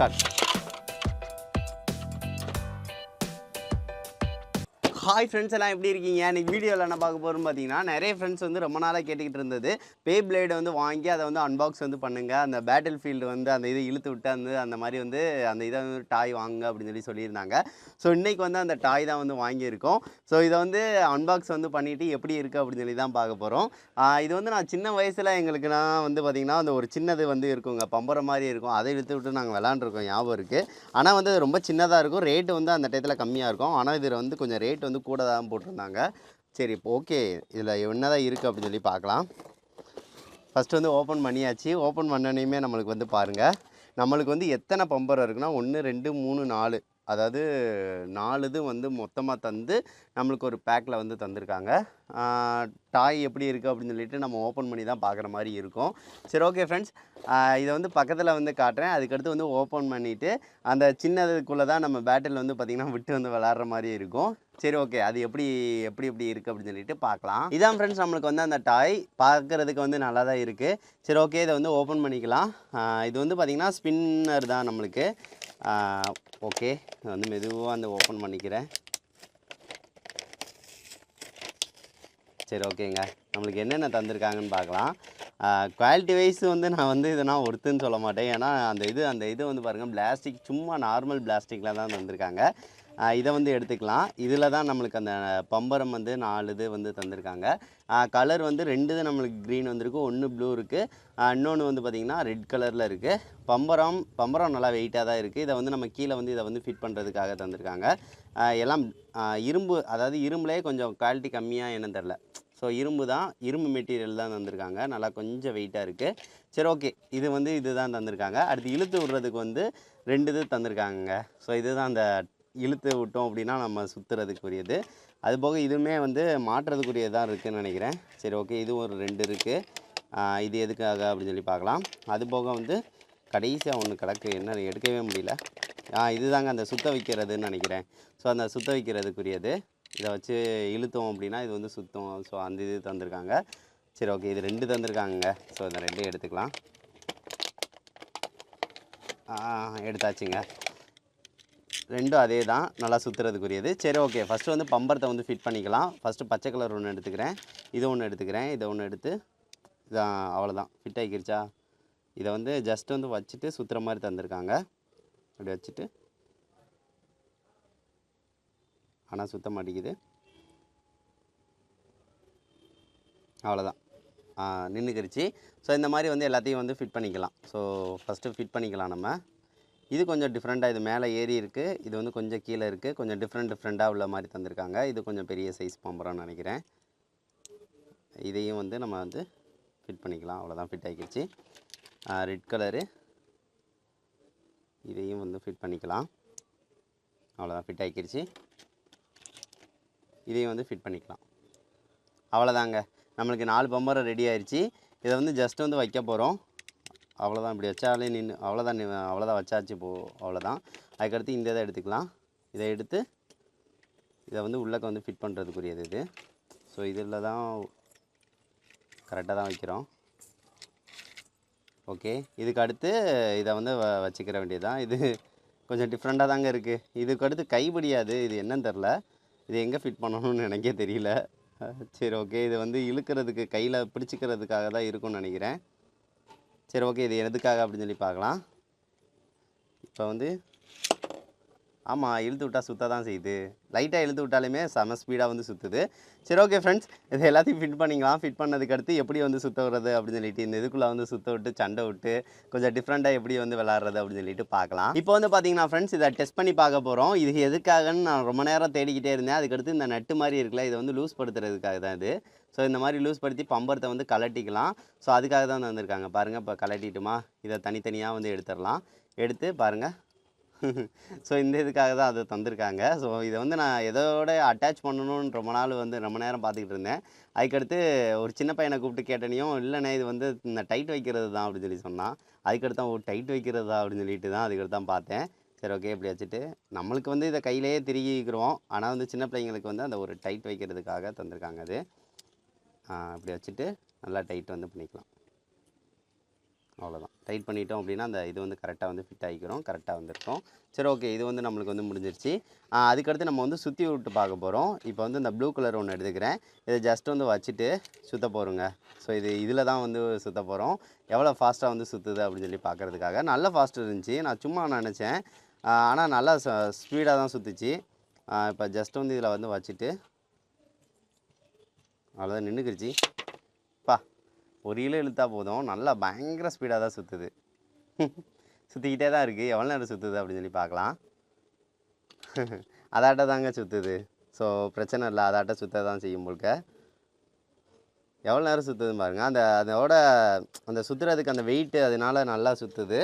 Start hi friends எல்லாம் எப்படி இருக்கீங்க? இன்னைக்கு வீடியோவில் என்ன பார்க்க போகிறோம் பார்த்தீங்கன்னா நிறைய ஃப்ரெண்ட்ஸ் வந்து ரொம்ப நாளாக கேட்டுக்கிட்டு இருந்தது. பே பிளேடு வந்து வாங்கி அதை வந்து அன்பாக்ஸ் வந்து பண்ணுங்கள் அந்த பேட்டில் ஃபீல்டு வந்து அந்த இதை இழுத்து விட்டு அந்த அந்த மாதிரி வந்து அந்த இதை வந்து டாய் வாங்குங்க அப்படின்னு சொல்லி சொல்லியிருந்தாங்க. ஸோ இன்றைக்கி வந்து அந்த டாய் தான் வந்து வாங்கியிருக்கோம். ஸோ இதை வந்து அன்பாக்ஸ் வந்து பண்ணிவிட்டு எப்படி இருக்குது அப்படின்னு சொல்லி தான் பார்க்க போகிறோம் இது வந்து நான் சின்ன வயசில் எங்களுக்கு நான் வந்து பார்த்திங்கன்னா அந்த ஒரு சின்னது வந்து இருக்குங்க. பம்புற மாதிரி இருக்கும். அதை இழுத்து விட்டு நாங்கள் விளாண்டுருக்கோம் ஞாபகம் இருக்குது ஆனால் வந்து அது ரொம்ப சின்னதாக இருக்கும். ரேட்டு வந்து அந்த டயத்தில் கம்மியாக இருக்கும். ஆனால் இதில் வந்து கொஞ்சம் ரேட் வந்து கூட தான் போட்டிருந்தாங்க. சரி இப்போ ஓகே. இதில் என்ன தான் இருக்குது அப்படின்னு சொல்லி பார்க்கலாம். ஃபஸ்ட்டு வந்து ஓப்பன் பண்ணியாச்சு. ஓப்பன் பண்ணனையுமே நம்மளுக்கு வந்து பாருங்கள் நம்மளுக்கு வந்து எத்தனை பம்பர் இருக்குன்னா ஒன்று ரெண்டு மூணு நாலு. அதாவது நாலு இது வந்து மொத்தமாக தந்து நம்மளுக்கு ஒரு பேக்கில் வந்து தந்திருக்காங்க. டாய் எப்படி இருக்குது அப்படின்னு சொல்லிட்டு நம்ம ஓப்பன் பண்ணி தான் பார்க்குற மாதிரி இருக்கும். சரி ஓகே ஃப்ரெண்ட்ஸ் இதை வந்து பக்கத்தில் வந்து காட்டுறேன். அதுக்கடுத்து வந்து ஓப்பன் பண்ணிவிட்டு அந்த சின்னதுக்குள்ளே தான் நம்ம பேட்டில் வந்து பார்த்திங்கன்னா விட்டு வந்து விளாட்ற மாதிரி இருக்கும். சரி ஓகே. அது எப்படி எப்படி எப்படி இருக்குது அப்படின்னு சொல்லிட்டு பார்க்கலாம். இதான் ஃப்ரெண்ட்ஸ் நம்மளுக்கு வந்து அந்த டாய் பார்க்குறதுக்கு வந்து நல்லா தான் இருக்குது சரி ஓகே. இதை வந்து ஓப்பன் பண்ணிக்கலாம். இது வந்து பார்த்திங்கன்னா ஸ்பின்னர் தான் நம்மளுக்கு. ஓகே. இதை வந்து மெதுவாக அந்த ஓப்பன் பண்ணிக்கிறேன். சரி ஓகேங்க. நம்மளுக்கு என்னென்ன தந்திருக்காங்கன்னு பார்க்கலாம். குவாலிட்டி வைஸ் வந்து நான் வந்து இதை நான் ஒருத்துன்னு சொல்ல மாட்டேன். ஏன்னா அந்த இது அந்த இது வந்து பாருங்கள் பிளாஸ்டிக் சும்மா நார்மல் பிளாஸ்டிக்கில் தான் தந்திருக்காங்க. இதை வந்து எடுத்துக்கலாம். இதில் தான் நம்மளுக்கு அந்த பம்பரம் வந்து நாலு இது வந்து தந்திருக்காங்க. கலர் வந்து ரெண்டு இது நம்மளுக்கு க்ரீன் வந்திருக்கு ஒன்று ப்ளூ இருக்குது இன்னொன்று வந்து பார்த்திங்கன்னா ரெட் கலரில் இருக்குது பம்பரம் பம்பரம் நல்லா வெயிட்டாக தான் இருக்குது இதை வந்து நம்ம கீழே வந்து இதை வந்து ஃபிட் பண்ணுறதுக்காக தந்திருக்காங்க. எல்லாம் இரும்பு அதாவது இரும்புலேயே கொஞ்சம் குவாலிட்டி கம்மியாக என்னன்னு தெரில ஸோ இரும்பு தான் இரும்பு மெட்டீரியல் தான் தந்திருக்காங்க. நல்லா கொஞ்சம் வெயிட்டாக இருக்குது சரி ஓகே இது வந்து இது தான் தந்திருக்காங்க. அடுத்து இழுத்து விடுறதுக்கு வந்து ரெண்டு இது தந்திருக்காங்க ஸோ இதுதான் அந்த இழுத்து விட்டோம் அப்படின்னா நம்ம சுற்றுறதுக்குரியது அது போக இதுவுமே வந்து மாற்றுறதுக்குரியது தான் இருக்குதுன்னு நினைக்கிறேன். சரி ஓகே. இது ஒரு ரெண்டு இருக்குது இது எதுக்காக அப்படின்னு சொல்லி பார்க்கலாம். அது போக வந்து கடைசியாக ஒன்று கிடக்கு. என்ன எடுக்கவே முடியல. ஆ இதுதாங்க அந்த சுத்த வைக்கிறதுன்னு நினைக்கிறேன். ஸோ அந்த சுத்த வைக்கிறதுக்குரியது. இதை வச்சு இழுத்தோம் அப்படின்னா இது வந்து சுத்தம். ஸோ அந்த இது தந்திருக்காங்க. சரி ஓகே. இது ரெண்டு தந்திருக்காங்க ஸோ இந்த ரெண்டையும் எடுத்துக்கலாம். எடுத்தாச்சுங்க. ரெண்டும் அதே தான். நல்லா சுற்றுறதுக்குரியது சரி ஓகே ஃபஸ்ட்டு வந்து பம்பரத்தை வந்து ஃபிட் பண்ணிக்கலாம். ஃபஸ்ட்டு பச்சை கலர் ஒன்று எடுத்துக்கிறேன். இது ஒன்று எடுத்துக்கிறேன். இதை ஒன்று எடுத்து இதான் அவ்வளோதான் ஃபிட் ஆகிக்கிருச்சா இதை வந்து ஜஸ்ட் வந்து வச்சுட்டு சுற்றுற மாதிரி தந்திருக்காங்க. அப்படி வச்சுட்டு. ஆனால் சுத்த மாட்டேங்குது. அவ்வளோதான் நின்றுக்கிருச்சு ஸோ இந்த மாதிரி வந்து எல்லாத்தையும் வந்து ஃபிட் பண்ணிக்கலாம். ஸோ ஃபஸ்ட்டு ஃபிட் பண்ணிக்கலாம் நம்ம. இது கொஞ்சம் டிஃப்ரெண்ட்டாக இது மேலே ஏறி இருக்குது இது வந்து கொஞ்சம் கீழே இருக்குது கொஞ்சம் டிஃப்ரெண்ட் டிஃப்ரெண்ட்டாக உள்ள மாதிரி தந்திருக்காங்க. இது கொஞ்சம் பெரிய சைஸ் பாம்பரான்னு நினைக்கிறேன். இதையும் வந்து நம்ம வந்து ஃபிட் பண்ணிக்கலாம். அவ்வளோதான் ஃபிட் ஆகிடுச்சு. ரெட் கலரு இதையும் வந்து ஃபிட் பண்ணிக்கலாம். அவ்வளோதான் ஃபிட் ஆகிடுச்சு. இதையும் வந்து ஃபிட் பண்ணிக்கலாம். அவ்வளோதாங்க நம்மளுக்கு நாலு பம்பரம் ரெடி ஆயிடுச்சு இதை வந்து ஜஸ்ட் வந்து வைக்க போகிறோம் அவ்வளோதான் இப்படி வச்சாலே நின்று அவ்வளோதான் அவ்வளோதான் வச்சாச்சு போ அவ்வளோதான் அதுக்கடுத்து இந்த இதை எடுத்துக்கலாம். இதை எடுத்து இதை வந்து உள்ளக்க வந்து ஃபிட் பண்ணுறதுக்குரியது இது. ஸோ இதில் தான் கரெக்டாக தான் வைக்கிறோம். ஓகே இதுக்கு அடுத்து இதை வந்து வ வச்சுக்கிற வேண்டியது தான் இது கொஞ்சம் டிஃப்ரெண்ட்டாக தாங்க இருக்குது இதுக்கு அடுத்து கைப்பிடியாது. இது என்னன்னு தெரில இது எங்கே ஃபிட் பண்ணணும்னு எனக்கே தெரியல. சரி ஓகே இது வந்து இழுக்கிறதுக்கு கையில் பிடிச்சிக்கிறதுக்காக தான் இருக்கும்னு நினைக்கிறேன். சரி ஓகே இது எதுக்காக அப்படின்னு சொல்லி பார்க்கலாம். இப்போ வந்து ஆமாம் இழுத்து விட்டால் சுத்த தான் செய்யுது லைட்டாக இழுத்து விட்டாலுமே செம ஸ்பீடாக வந்து சுற்றுது சரி ஓகே ஃப்ரெண்ட்ஸ் இது எல்லாத்தையும் ஃபிட் பண்ணிக்கலாம். ஃபிட் பண்ணதுக்கு அடுத்து எப்படி வந்து சுத்த விடுறது அப்படின்னு சொல்லிட்டு இந்த இதுக்குள்ளே வந்து சுத்த விட்டு சண்டை விட்டு கொஞ்சம் டிஃப்ரெண்ட்டாக எப்படி வந்து விளாட்றது அப்படின்னு சொல்லிட்டு பார்க்கலாம். இப்போ வந்து பார்த்தீங்கன்னா ஃப்ரெண்ட்ஸ் இதை டெஸ்ட் பண்ணி பார்க்க போகிறோம் இது எதுக்காகன்னு நான் ரொம்ப நேரம் தேடிக்கிட்டே இருந்தேன். அதுக்கடுத்து இந்த நட்டு மாதிரி இருக்குல்ல இதை வந்து லூஸ் படுத்துறதுக்காக தான் இது. ஸோ இந்த மாதிரி லூஸ் படுத்தி பம்பரத்தை வந்து கலட்டிக்கலாம் ஸோ அதுக்காக தான் வந்திருக்காங்க. பாருங்கள் இப்போ கலட்டிட்டுமா இதை தனித்தனியாக வந்து எடுத்துடலாம். எடுத்து பாருங்கள் ஸோ இந்த இதுக்காக தான் அதை தந்திருக்காங்க. ஸோ இதை வந்து நான் எதோட அட்டாச் பண்ணணும்னு ரொம்ப நாள் வந்து ரொம்ப நேரம் பார்த்துக்கிட்டு இருந்தேன். அதுக்கடுத்து ஒரு சின்ன பையனை கூப்பிட்டு கேட்டனையும் இல்லைண்ணே இது வந்து இந்த டைட் வைக்கிறது தான் அப்படின்னு சொல்லி சொன்னான். அதுக்கடுத்து தான் ஓ டைட் வைக்கிறதா? அப்படின்னு சொல்லிட்டு தான் அதுக்கடுத்து தான் பார்த்தேன். சரி ஓகே இப்படி வச்சுட்டு நம்மளுக்கு வந்து இதை கையிலேயே திருகிக்கிறோம். ஆனால் வந்து சின்ன பிள்ளைங்களுக்கு வந்து அந்த ஒரு டைட் வைக்கிறதுக்காக தந்திருக்காங்க அது. இப்படி வச்சுட்டு நல்லா டைட் வந்து பண்ணிக்கலாம். அவ்வளோதான் டைட் பண்ணிட்டோம் அப்படின்னா அந்த இது வந்து கரெக்டாக வந்து ஃபிட் ஆகிக்கிறோம் கரெக்டாக வந்துருக்கோம். சரி ஓகே இது வந்து நம்மளுக்கு வந்து முடிஞ்சிருச்சு. அதுக்கடுத்து நம்ம வந்து சுற்றி விட்டு பார்க்க போகிறோம் இப்போ வந்து இந்த ப்ளூ கலர் ஒன்று எடுத்துக்கிறேன். இதை ஜஸ்ட் வந்து வச்சுட்டு சுத்த போகிறோங்க ஸோ இது இதில் தான் வந்து சுத்த போகிறோம் எவ்வளோ ஃபாஸ்ட்டாக வந்து சுற்றுது அப்படின்னு சொல்லி பார்க்குறதுக்காக. நல்ல ஃபாஸ்ட்டு இருந்துச்சு. நான் சும்மா நினச்சேன். ஆனால் நல்லா ஸ்பீடாக தான் சுற்றுச்சு இப்போ ஜஸ்ட் வந்து இதில் வந்து வச்சுட்டு அவ்வளோதான் நின்றுக்கிருச்சு ஒரு கிலோ இழுத்தா போதும். நல்லா பயங்கர ஸ்பீடாக தான் சுற்றுது சுற்றிக்கிட்டே தான் இருக்குது எவ்வளோ நேரம் சுற்றுது அப்படின்னு சொல்லி பார்க்கலாம். அதாட்ட தாங்க சுற்றுது ஸோ பிரச்சனை இல்லை. அதாட்ட சுற்ற தான் செய்யும் போல்க. எவ்வளோ நேரம் சுற்றுதுன்னு பாருங்கள் அந்த அதோட அந்த சுற்றுறதுக்கு அந்த வெயிட்டு அதனால நல்லா சுற்றுது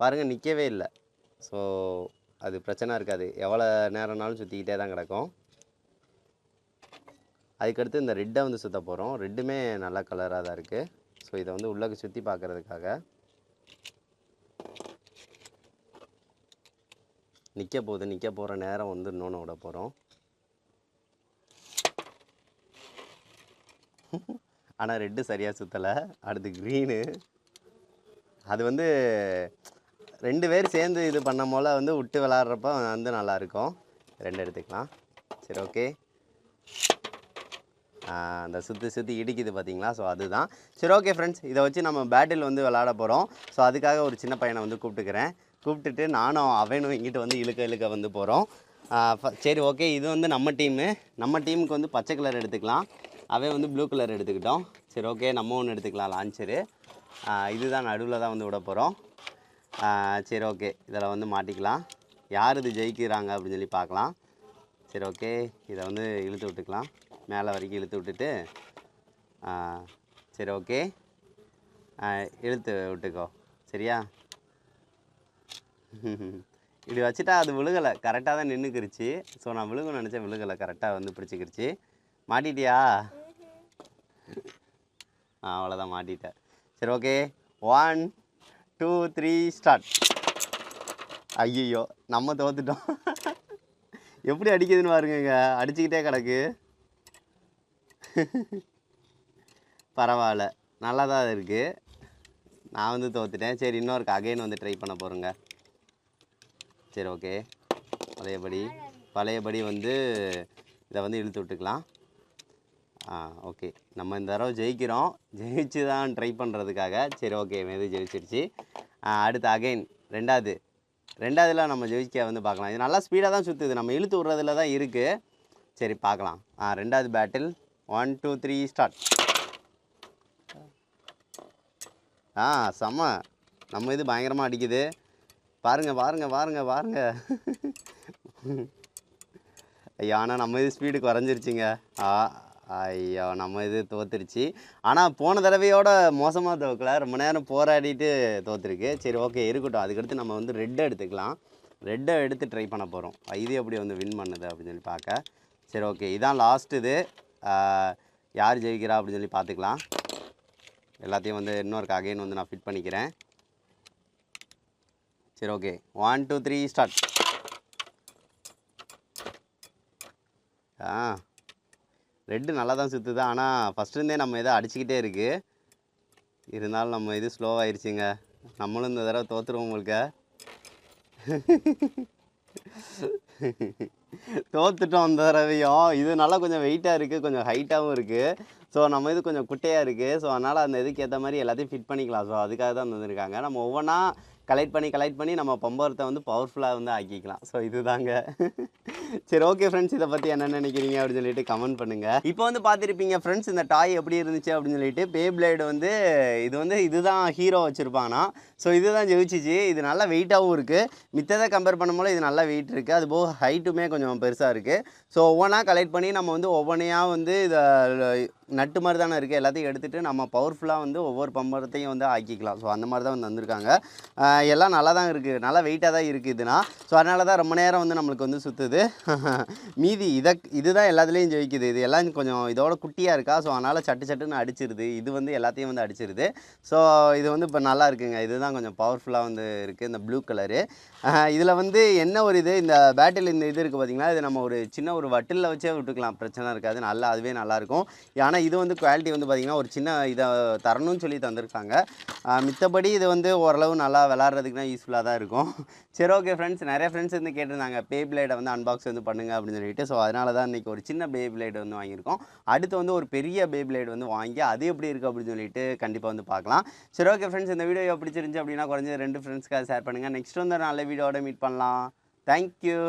பாருங்கள் நிற்கவே இல்லை. ஸோ அது பிரச்சனை இருக்காது. எவ்வளோ நேரம்னாலும் சுற்றிக்கிட்டே தான் கிடக்கும். அதுக்கடுத்து இந்த ரெட்டை வந்து சுற்ற போகிறோம் ரெட்டுமே நல்ல கலராக தான் இருக்குது ஸோ இதை வந்து உள்ளக்கு சுற்றி பார்க்குறதுக்காக நிற்க போகுது. நிற்க போகிற நேரம் வந்து இன்னொன்று விட போகிறோம் ஆனால் ரெட்டு சரியாக சுற்றலை அடுத்து க்ரீனு அது வந்து ரெண்டு பேர் சேர்ந்து இது பண்ண போல் வந்து விட்டு விளாட்றப்ப வந்து நல்லாயிருக்கும் ரெண்டு எடுத்துக்கலாம். சரி ஓகே அந்த சுற்றி சுற்றி இடிக்குது பார்த்தீங்களா ஸோ அதுதான். சரி ஓகே ஃப்ரெண்ட்ஸ் இதை வச்சு நம்ம பேட்டில் வந்து விளாட போகிறோம் ஸோ அதுக்காக ஒரு சின்ன பையனை வந்து கூப்பிட்டுக்கிறேன். கூப்பிட்டுட்டு நானும் அவனும் இங்கிட்டு வந்து இழுக்க இழுக்க வந்து போகிறோம் சரி ஓகே இது வந்து நம்ம டீமு நம்ம டீமுக்கு வந்து பச்சை கலர் எடுத்துக்கலாம். அவன் வந்து ப்ளூ கலர் எடுத்துக்கிட்டோம். சரி ஓகே நம்ம ஒன்று எடுத்துக்கலாம் லான்ச்சரு இதுதான் நடுவில் தான் வந்து விட போகிறோம் சரி ஓகே இதில் வந்து மாட்டிக்கலாம். யார் இது ஜெயிக்கிறாங்க அப்படின்னு சொல்லி பார்க்கலாம். சரி ஓகே இதை வந்து இழுத்து விட்டுக்கலாம். மேலே வரைக்கும் இழுத்து விட்டுட்டு சரி ஓகே இழுத்து விட்டுக்கோ. சரியா? இப்படி வச்சுட்டா அது விழுகலை. கரெக்டாக தான் நின்றுக்கிருச்சு ஸோ நான் விழுகும்னு நினச்சேன் விழுகலை. கரெக்டாக வந்து பிடிச்சிக்கிருச்சு. மாட்டிட்டியா? ஆ அவ்வளோதான் மாட்டிட்டேன். சரி okay one two three start ஐயோ நம்ம தோத்துட்டோம். எப்படி அடிக்குதுன்னு பாருங்கங்க அடிச்சுக்கிட்டே கிடக்கு. பரவாயில்ல. நல்லா தான் இருக்குது நான் வந்து தோத்துட்டேன். சரி இன்னொருக்கு அகைன் வந்து ட்ரை பண்ண போகிறேங்க சரி ஓகே பழையபடி. பழையபடி வந்து இதை வந்து இழுத்து விட்டுக்கலாம். ஆ ஓகே நம்ம இந்த தடவை ஜெயிக்கிறோம். ஜெயிச்சு தான் ட்ரை பண்ணுறதுக்காக சரி ஓகே மெது ஜெயிச்சிருச்சு. ஆ, அடுத்து அகைன் ரெண்டாவது. ரெண்டாவதுலாம் நம்ம ஜெயிக்க வந்து பார்க்கலாம். இது நல்லா ஸ்பீடாக தான் சுற்றுது நம்ம இழுத்து விட்றதுல தான் இருக்குது சரி பார்க்கலாம். ஆ ரெண்டாவது battle one two three start ஆ செம்ம. நம்ம இது பயங்கரமாக அடிக்குது. பாருங்கள் பாருங்கள் பாருங்கள் பாருங்கள் ஐயா ஆனால் நம்ம இது ஸ்பீடு குறைஞ்சிருச்சுங்க. ஆ ஐயோ நம்ம இது தோத்துருச்சு. ஆனால் போன தடவையோட மோசமாக தோக்கல. ரொம்ப நேரம் போராடிட்டு தோத்துருக்கு. சரி ஓகே இருக்கட்டும். அதுக்கடுத்து நம்ம வந்து ரெட்டை எடுத்துக்கலாம். ரெட்டை எடுத்து ட்ரை பண்ண போகிறோம் இது எப்படி வந்து வின் பண்ணுது அப்படின்னு சொல்லி பார்க்க. சரி ஓகே இதான் லாஸ்ட் இது. யார் ஜெயிக்கிறா அப்படின்னு சொல்லி பார்த்துக்கலாம். எல்லாத்தையும் வந்து இன்னொருக்கு அகைன் வந்து நான் ஃபிட் பண்ணிக்கிறேன். சரி okay one two three start ஆ. ரெட்டு நல்லா தான் சுற்றுது ஆனால் ஃபஸ்ட்டுருந்தே நம்ம இதை அடிச்சுக்கிட்டே இருக்குது இருந்தாலும் நம்ம இது ஸ்லோவாயிருச்சுங்க நம்மளும் இந்த தடவை தோற்றுருவோம் உங்களுக்கு தோத்துட்டோம் அந்த தடவையும். இது நல்லா கொஞ்சம் வெயிட்டாக இருக்குது கொஞ்சம் ஹைட்டாகவும் இருக்குது ஸோ நம்ம இது கொஞ்சம் குட்டையாக இருக்குது ஸோ அதனால் அந்த இதுக்கு ஏற்ற மாதிரி எல்லாத்தையும் ஃபிட் பண்ணிக்கலாம். ஸோ அதுக்காக தான் வந்திருக்காங்க நம்ம ஒவ்வொன்றா கலெக்ட் பண்ணி கலெக்ட் பண்ணி நம்ம பம்பரத்தை வந்து பவர்ஃபுல்லாக வந்து ஆக்கிக்கலாம். ஸோ இதுதாங்க. சரி ஓகே ஃப்ரெண்ட்ஸ் இதை பற்றி என்ன நினைக்கிறீங்க அப்படின்னு சொல்லிட்டு கமெண்ட் பண்ணுங்கள் இப்போ வந்து பார்த்துருப்பீங்க ஃப்ரெண்ட்ஸ் இந்த டாய் எப்படி இருந்துச்சு அப்படின்னு சொல்லிட்டு பே பிளேடு வந்து இது வந்து இதுதான் ஹீரோ வச்சுருப்பாங்கன்னா ஸோ இதுதான் ஜெயிச்சிச்சு. இது நல்லா வெயிட்டாகவும் இருக்குது மித்ததை கம்பேர் பண்ணும்போது இது நல்லா வெயிட் இருக்குது அது போக ஹைட்டுமே கொஞ்சம் பெருசாக இருக்குது ஸோ ஒவ்வொன்றா கலெக்ட் பண்ணி நம்ம வந்து ஒவ்வொன்றையாக வந்து இதை நட்டு மாதிரி தானே இருக்குது எல்லாத்தையும் எடுத்துகிட்டு நம்ம பவர்ஃபுல்லாக வந்து ஒவ்வொரு பம்பரத்தையும் வந்து ஆக்கிக்கலாம். ஸோ அந்த மாதிரி தான் வந்து வந்திருக்காங்க எல்லாம் நல்லா தான் இருக்குது நல்லா வெயிட்டாக தான் இருக்குது இதுனா. ஸோ அதனால தான் ரொம்ப நேரம் வந்து நம்மளுக்கு வந்து சுற்றுது மீதி இதை இதுதான் எல்லாத்துலேயும் ஜெயிக்குது. இது எல்லாம் கொஞ்சம் இதோட குட்டியாக இருக்கா? ஸோ அதனால் சட்டு சட்டுன்னு அடிச்சிருது. இது வந்து எல்லாத்தையும் வந்து அடிச்சிருது. ஸோ இது வந்து இப்போ நல்லா இருக்குங்க. இதுதான் கொஞ்சம் பவர்ஃபுல்லாக வந்து இருக்குது இந்த ப்ளூ கலரு இதில் வந்து என்ன ஒரு இது? இந்த பேட்டில் இந்த இது இருக்குது பார்த்திங்கன்னா இது நம்ம ஒரு சின்ன ஒரு வட்டிலில் வச்சே விட்டுக்கலாம். பிரச்சனை இருக்காது. நல்லா அதுவே நல்லாயிருக்கும் ஆனால் இது வந்து குவாலிட்டி வந்து பார்த்திங்கன்னா ஒரு சின்ன இதை தரணும்னு சொல்லி தந்திருக்காங்க. மித்தபடி இது வந்து ஓரளவு நல்லா விளாட்றதுக்குனா யூஸ்ஃபுல்லாக தான் இருக்கும். சரி ஓகே ஃப்ரெண்ட்ஸ் நிறைய ஃப்ரெண்ட்ஸ் வந்து கேட்டிருந்தாங்க. பே பிளேடை வந்து அன்பாக்ஸ் வந்து பண்ணுங்க அப்படின்னு சொல்லிட்டு. ஸோ அதனால தான் இன்றைக்கி ஒரு சின்ன பேபி லைட் வந்து வாங்கியிருக்கோம். அடுத்து வந்து ஒரு பெரிய பேபி லைட் வந்து வாங்கி அது எப்படி இருக்குது அப்படின்னு சொல்லிட்டு கண்டிப்பாக வந்து பார்க்கலாம். சரி ஓகே ஃப்ரெண்ட்ஸ் இந்த வீடியோ பிடிச்சிருந்துச்சு அப்படின்னா குறைஞ்சது ரெண்டு ஃப்ரெண்ட்ஸ்க்காக ஷேர் பண்ணுங்கள் நெக்ஸ்ட் வந்து நல்ல வீடியோட மீட் பண்ணலாம். தேங்க்யூ